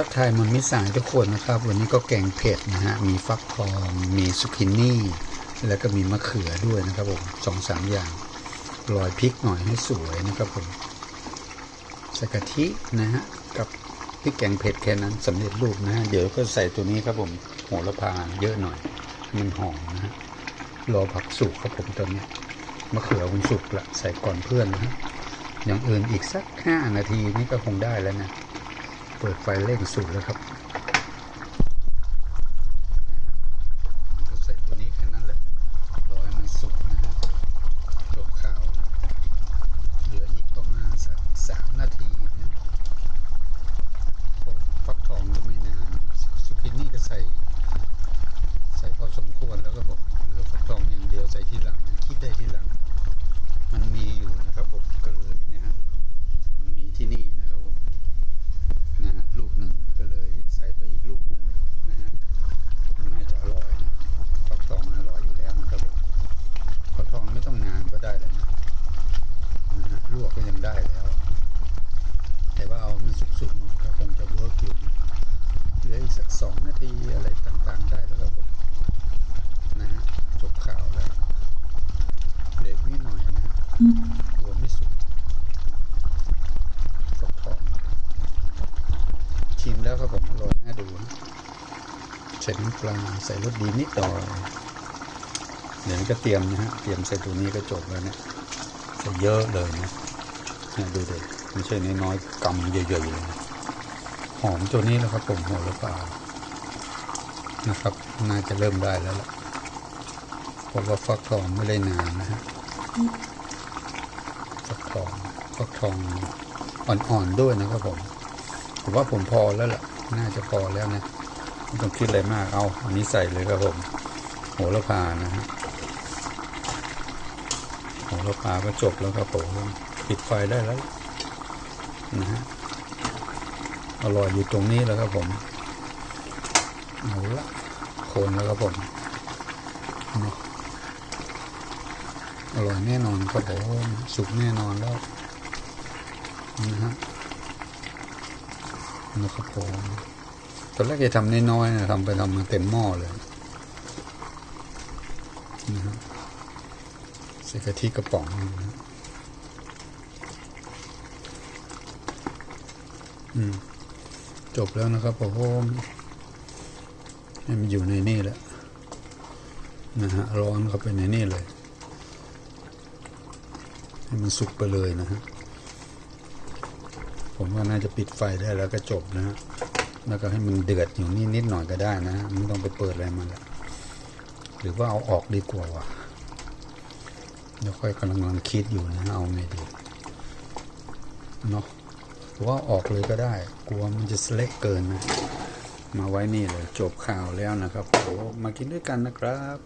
ทักทายมันมิสายทุกคนนะครับ วันนี้ก็แกงเผ็ดนะฮะ มีฟักทอง มีสุกินี่ แล้วก็มีมะเขือด้วยนะครับผมสองสามอย่างโรยพริกหน่อยให้สวยนะครับผมใส่กะทินะฮะ กับพริกแกงเผ็ดแค่นั้นสำเร็จรูปนะฮะ เดี๋ยวก็ใส่ตัวนี้ครับผมโหระพาเยอะหน่อย มันหอมนะฮะ รอผักสุกครับผมตอนนี้มะเขือคงสุกละใส่ก่อนเพื่อนนะฮะอย่างอื่นอีกสักห้านาทีนี่ก็คงได้แล้วนะ เปิดไฟเร่งสุดแล้วครับก็ใส่ตัวนี้แค่นั้นแหละรอให้มันสุกนะฮะจบข่าวเหลืออีกประมาสักสามนาทีเพราะฟักทองก็ไม่นานสุกินี่ก็ใส่ใส่พอสมควรแล้วก็บอกเหลือฟักทองย่างเดียวใส่ทีหลังคิดได้ทีหลัง มันมีอยู่นะครับผมก็เลยนะฮะมันมีที่นี่นะครับผมนะฮะลูกหนึ่งก็เลยใส่ไปอีกลูกหนึ่งนะฮะมันน่าจะอร่อยนะฟักทองมันอร่อยอยู่แล้วนะครับผมฟักทองไม่ต้องนานก็ได้แล้วนะนะฮะลวกก็ยังได้แล้ว แต่ว่าเอามันสุกๆหน่อยก็คงจะเวิร์กอยู่นะเหลืออีกสักสองนาที อะไรต่างๆได้แล้วครับผมนะฮะจบข่าวแล้วเหลืออีกนิดหน่อยนะฮะตัวไม่สุกฟักทองชิมแล้วครับผมอร่อยน่าดูนะใส่น้ำปลาใส่รสดีนิดหน่อยเดี๋ยวก็เตรียมนะฮะเตรียมใส่ตัวนี้ก็จบแล้วเนี่ยใส่เยอะเลยนะเนี่ยดูเด็ไม่ใช่น้อยๆกำเยอะๆเลยหอมตัวนี้แล้วครับผมหัวละพา นะครับ น่าจะเริ่มได้แล้วล่ะเพราะว่าฟักทองไม่ได้นานนะฮะฟักทองฟักทองอ่อนๆด้วยนะครับผมผมว่าผมพอแล้วล่ะ น่าจะพอแล้วนะไม่ต้องคิดอะไรมากเอาอันนี้ใส่เลยครับผม โหระพานะฮะโหระพาก็จบแล้วครับผมปิดไฟได้แล้วนะฮะอร่อยอยู่ตรงนี้แล้วครับผม เอาละโคนแล้วครับผมอร่อยแน่นอนครับผมสุกแน่นอนแล้วนะฮะนะครับผมตอนแรกจะทำน้อยๆนะทำไปทำมาเต็มหม้อเลยนะฮะใส่กะทิกระป๋องนะอืมจบแล้วนะครับผม ให้มันอยู่ในนี่แหละนะฮะร้อนเข้าไปในนี่เลย ให้มันสุกไปเลยนะฮะผมว่าน่าจะปิดไฟได้แล้วก็จบนะฮะแล้วก็ให้มันเดือดอยู่นี่นิดหน่อยก็ได้นะฮะไม่ต้องไปเปิดอะไรมันละหรือว่าเอาออกดีกว่าวะเดี๋ยวค่อยกำลังคิดอยู่นะเอาไงดีเนาะหรือว่าอาออกเลยก็ได้ กลัวมันจะเล็กเกินนะ มาไว้นี่เลยจบข่าวแล้วนะครับโอ้มากินด้วยกันนะครับ